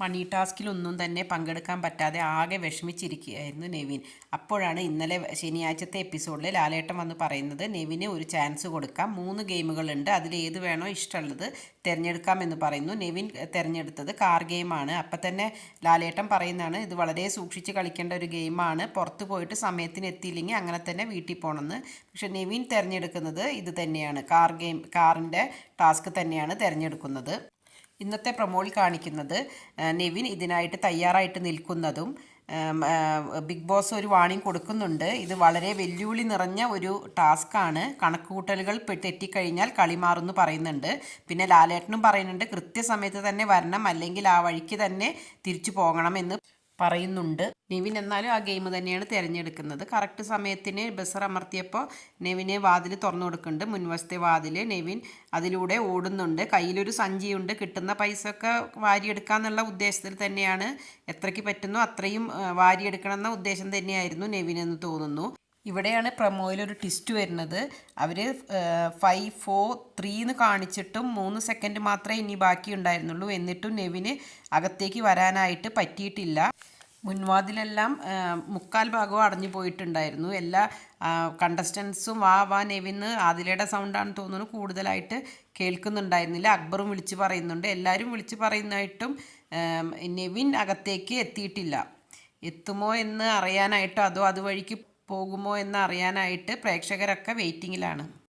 മണി ടാസ്കിലൊന്നും തന്നെ പങ്കെടുക്കാൻ പറ്റാതെ ആകെ വിഷമിച്ചിരിക്കുകയായിരുന്നു നെവിൻ. അപ്പോഴാണ് ഇന്നലെ ശനിയാഴ്ചത്തെ എപ്പിസോഡിൽ ലാലേട്ടൻ വന്ന് പറയുന്നത് നെവിന് ഒരു ചാൻസ് കൊടുക്കാം. മൂന്ന് ഗെയിമുകളുണ്ട്. അതിൽ ഏത് വേണോ ഇഷ്ടമുള്ളത് തിരഞ്ഞെടുക്കാമെന്ന് പറയുന്നു. നെവിൻ തിരഞ്ഞെടുത്തത് കാർ ഗെയിമാണ്. അപ്പം തന്നെ ലാലേട്ടൻ പറയുന്നതാണ് ഇത് വളരെ സൂക്ഷിച്ച് കളിക്കേണ്ട ഒരു ഗെയിമാണ്. പുറത്ത് പോയിട്ട് സമയത്തിന് എത്തിയില്ലെങ്കിൽ അങ്ങനെ തന്നെ വീട്ടിൽ പോകണമെന്ന്. പക്ഷെ നെവിൻ തിരഞ്ഞെടുക്കുന്നത് ഇത് തന്നെയാണ്. കാർ ഗെയിം കാറിന്റെ ടാസ്ക് തന്നെയാണ് തിരഞ്ഞെടുക്കുന്നത്. ഇന്നത്തെ പ്രമോയിൽ കാണിക്കുന്നത് നിവിൻ ഇതിനായിട്ട് തയ്യാറായിട്ട് നിൽക്കുന്നതും ബിഗ് ബോസ് ഒരു വാണിംഗ് കൊടുക്കുന്നുണ്ട്. ഇത് വളരെ വെല്ലുവിളി നിറഞ്ഞ ഒരു ടാസ്ക്കാണ്. കണക്കുകൂട്ടലുകൾ തെറ്റിക്കഴിഞ്ഞാൽ കളി മാറുമെന്ന് പറയുന്നുണ്ട്. പിന്നെ ലാലേട്ടനും പറയുന്നുണ്ട് കൃത്യസമയത്ത് തന്നെ വരണം അല്ലെങ്കിൽ ആ വഴിക്ക് തന്നെ തിരിച്ചു പോകണം എന്ന് പറയുന്നുണ്ട്. നെവിൻ എന്നാലും ആ ഗെയിം തന്നെയാണ് തിരഞ്ഞെടുക്കുന്നത്. കറക്റ്റ് സമയത്തിന് ബസർ അമർത്തിയപ്പോൾ നെവിനെ വാതിൽ തുറന്നു കൊടുക്കുന്നുണ്ട്. മുൻവശത്തെ വാതിൽ നെവിൻ അതിലൂടെ ഓടുന്നുണ്ട്. കയ്യിലൊരു സഞ്ചിയുണ്ട്. കിട്ടുന്ന പൈസ ഒക്കെ വാരിയെടുക്കാന്നുള്ള ഉദ്ദേശത്തിൽ തന്നെയാണ് എത്രയ്ക്ക് പറ്റുന്നോ അത്രയും വാരിയെടുക്കണം എന്ന ഉദ്ദേശം തന്നെയായിരുന്നു നെവിനെന്ന് തോന്നുന്നു. ഇവിടെയാണ് പ്രമോയിലൊരു ട്വിസ്റ്റ് വരുന്നത്. അവർ ഫൈവ് ഫോർ ത്രീ എന്ന് കാണിച്ചിട്ടും മൂന്ന് സെക്കൻഡ് മാത്രമേ ഇനി ബാക്കി ഉണ്ടായിരുന്നുള്ളൂ എന്നിട്ടും നെവിന് അകത്തേക്ക് വരാനായിട്ട് പറ്റിയിട്ടില്ല. മുൻവാതിലെല്ലാം മുക്കാൽ ഭാഗവും അടഞ്ഞു പോയിട്ടുണ്ടായിരുന്നു. എല്ലാ കണ്ടസ്റ്റൻസും വാ വാ നെവിന്ന് ആദിലയുടെ സൗണ്ടാണ് തോന്നുന്നു. കൂടുതലായിട്ട് കേൾക്കുന്നുണ്ടായിരുന്നില്ല. അക്ബറും വിളിച്ച് പറയുന്നുണ്ട്. എല്ലാവരും വിളിച്ച് പറയുന്നതായിട്ടും നെവിൻ അകത്തേക്ക് എത്തിയിട്ടില്ല. എത്തുമോ എന്ന് അറിയാനായിട്ടോ അതോ അതുവഴിക്ക് പോകുമോ എന്ന് അറിയാനായിട്ട് പ്രേക്ഷകരൊക്കെ വെയിറ്റിങ്ങിലാണ്